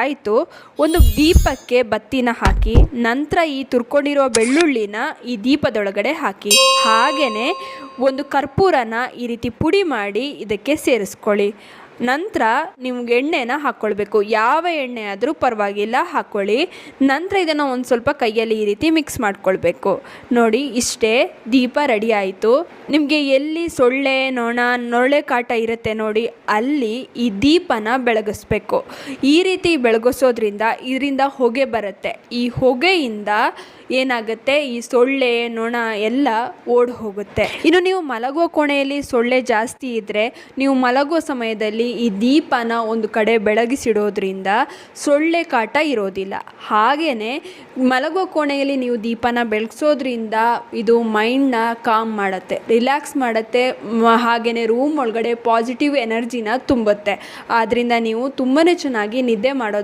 ಆಯಿತು, ಒಂದು ದೀಪಕ್ಕೆ ಬತ್ತಿನ ಹಾಕಿ, ನಂತರ ಈ ತುರ್ಕೊಂಡಿರೋ ಬೆಳ್ಳುಳ್ಳಿನ ಈ ದೀಪದೊಳಗಡೆ ಹಾಕಿ ಹಾಗೆಯೇ ಒಂದು ಕರ್ಪೂರನ ಈ ರೀತಿ ಪುಡಿ ಮಾಡಿ ಇದಕ್ಕೆ ಸೇರಿಸ್ಕೊಳ್ಳಿ. ನಂತರ ನಿಮ್ಗೆ ಎಣ್ಣೆನ ಹಾಕ್ಕೊಳ್ಬೇಕು. ಯಾವ ಎಣ್ಣೆ ಆದರೂ ಪರವಾಗಿಲ್ಲ, ಹಾಕ್ಕೊಳ್ಳಿ. ನಂತರ ಇದನ್ನು ಒಂದು ಸ್ವಲ್ಪ ಕೈಯಲ್ಲಿ ಈ ರೀತಿ ಮಿಕ್ಸ್ ಮಾಡ್ಕೊಳ್ಬೇಕು. ನೋಡಿ, ಇಷ್ಟೇ ದೀಪ ರೆಡಿ ಆಯಿತು. ನಿಮಗೆ ಎಲ್ಲಿ ಸೊಳ್ಳೆ, ನೊಣ, ನೊಳ್ಳೆ ಕಾಟ ಇರುತ್ತೆ ನೋಡಿ, ಅಲ್ಲಿ ಈ ದೀಪನ ಬೆಳಗಿಸ್ಬೇಕು. ಈ ರೀತಿ ಬೆಳಗಿಸೋದ್ರಿಂದ ಇದರಿಂದ ಹೊಗೆ ಬರುತ್ತೆ. ಈ ಹೊಗೆಯಿಂದ ಏನಾಗುತ್ತೆ? ಈ ಸೊಳ್ಳೆ, ನೊಣ ಎಲ್ಲ ಓಡಿ ಹೋಗುತ್ತೆ ಇನ್ನು ನೀವು ಮಲಗೋ ಕೋಣೆಯಲ್ಲಿ ಸೊಳ್ಳೆ ಜಾಸ್ತಿ ಇದ್ದರೆ ನೀವು ಮಲಗೋ ಸಮಯದಲ್ಲಿ ಈ ದೀಪನ ಒಂದು ಕಡೆ ಬೆಳಗಿಸಿಡೋದ್ರಿಂದ ಸೊಳ್ಳೆ ಕಾಟ ಇರೋದಿಲ್ಲ. ಹಾಗೆಯೇ ಮಲಗೋ ಕೋಣೆಯಲ್ಲಿ ನೀವು ದೀಪನ ಬೆಳಗ್ಸೋದ್ರಿಂದ ಇದು ಮೈಂಡ್ನ ಕಾಮ್ ಮಾಡುತ್ತೆ, ರಿಲ್ಯಾಕ್ಸ್ ಮಾಡುತ್ತೆ ಹಾಗೆಯೇ ರೂಮ್ ಒಳಗಡೆ ಪಾಸಿಟಿವ್ ಎನರ್ಜಿನ ತುಂಬುತ್ತೆ. ಆದ್ದರಿಂದ ನೀವು ತುಂಬಾ ಚೆನ್ನಾಗಿ ನಿದ್ದೆ ಮಾಡೋದು